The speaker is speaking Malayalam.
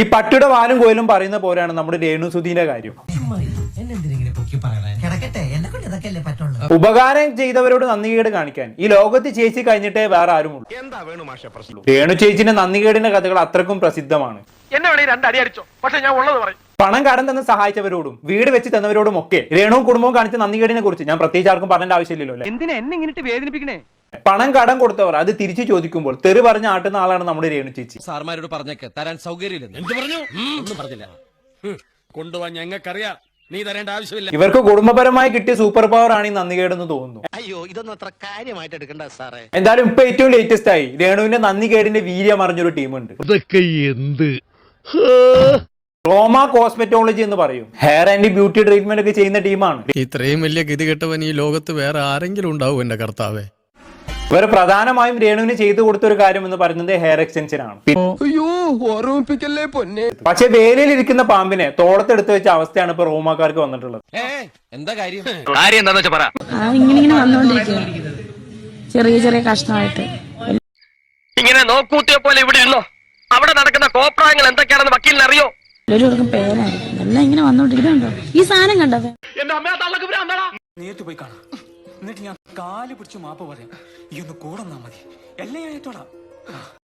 ഈ പട്ടിയുടെ വാലും കോയിലും പറയുന്ന പോലെയാണ് നമ്മുടെ രേണുസുധീന്റെ കാര്യം. ഉപകാരം ചെയ്തവരോട് നന്ദികേട് കാണിക്കാൻ. ഈ ലോകത്ത് ചേച്ചി കഴിഞ്ഞിട്ടേ വേറെ ആരുമുള്ളൂ. എന്താ വേണു മാഷെ പ്രശ്നം? രേണു ചേച്ചിന്റെ നന്ദികേടിന്റെ കഥകൾ അത്രക്കും പ്രസിദ്ധമാണ്. എന്നെ വേണേ രണ്ടടി അടിച്ചോ. പക്ഷെ ഞാൻ ഉള്ളത് പറയും. പണം കടം തന്ന് സഹായിച്ചവരോടും വീട് വെച്ച് തന്നവരോടും ഒക്കെ രേണുവും കുടുംബവും കാണിച്ച നന്ദികേടിനെ കുറിച്ച് ഞാൻ പ്രത്യേകിച്ച് ആർക്കും പറയേണ്ട ആവശ്യമില്ലല്ലോ അല്ലേ? എന്തിനാ എന്നെ ഇങ്ങനെ വേദനിപ്പിക്കണേ? പണം കടം കൊടുത്തവർ അത് തിരിച്ചു ചോദിക്കുമ്പോൾ തെറി പറഞ്ഞ ആട്ടുന്ന ആളാണ് നമ്മുടെ രേണു ചേച്ചി. സാർമാരോട് പറഞ്ഞേക്ക് തരാൻ സൗകര്യമില്ല. എന്ത് പറഞ്ഞു? ഒന്നും പറഞ്ഞില്ല. കൊണ്ടുപോവാൻ ഞങ്ങൾക്കറിയാം. നീ തരേണ്ട ആവശ്യമില്ല. ഇവർക്ക് കുടുംബപരമായി കിട്ടിയ സൂപ്പർ പവർ ആണ് ഈ നന്ദികേടെന്ന് തോന്നുന്നു. അയ്യോ ഇതൊന്നും അത്ര കാര്യമായിട്ട് എടുക്കണ്ട സാറേ. എന്തായാലും ഇപ്പൊ ഏറ്റവും ലേറ്റസ്റ്റ് ആയി രേണുവിന്റെ നന്ദികേടിന്റെ വീര്യം അറിഞ്ഞൊരു ടീമുണ്ട്. ഇതൊക്കെ എന്ത്? റോമ കോസ്മെറ്റോളജി എന്ന് പറയും. ഹെയർ ആൻഡ് ബ്യൂട്ടി ട്രീറ്റ്മെന്റ് ഒക്കെ ചെയ്യുന്ന ടീമാണ്. ഇത്രയും വലിയ ഗതികെട്ടവൻ ഈ ലോകത്ത് വേറെ ആരെങ്കിലും ഉണ്ടാവും എന്റെ കർത്താവേ. ഇവർ പ്രധാനമായും രേണുവിന് ചെയ്തു കൊടുത്ത ഒരു കാര്യം എന്ന് പറയുന്നത് ഹെയർ എക്സ്റ്റൻഷൻ ആണ്. അയ്യോ ഓർമ്മിപ്പിക്കല്ലേ പൊന്നെ. പക്ഷെ വേലയിൽ ഇരിക്കുന്ന പാമ്പിനെ തോളത്തെടുത്ത് വെച്ച അവസ്ഥയാണ് ഇപ്പൊ റോമാക്കാർക്ക് വന്നിട്ടുള്ളത്. എന്താ കാര്യം? കാര്യം എന്താന്ന് വെച്ചാ പറ. ആ ഇങ്ങനെ ഇങ്ങനെ വന്നുകൊണ്ടിരിക്കുക ചെറിയ ചെറിയ കഷ്ണമായിട്ട്. ഇങ്ങനെ നോക്കൂട്ടിയ പോലെ ഇവിടെ ഇരുന്നോ? അവിടെ നടക്കുന്ന കോപ്രായങ്ങൾ എന്തൊക്കെയാണെന്ന് വക്കീലിന് അറിയോ എല്ലാവർക്കും പേരായിരിക്കും. എല്ലാം ഇങ്ങനെ വന്നോണ്ടിരിക്കുന്നുണ്ടോ? ഈ സാധനം കണ്ടത് എന്റെ അമ്മയെ തള്ളക്ക് നേരിട്ട് പോയി കാണാം. എന്നിട്ട് ഞാൻ കാൽ പിടിച്ച് മാപ്പ് പറയാം. ഈ ഒന്ന് കൂടെ മതി. എല്ലാം ഏറ്റോളാം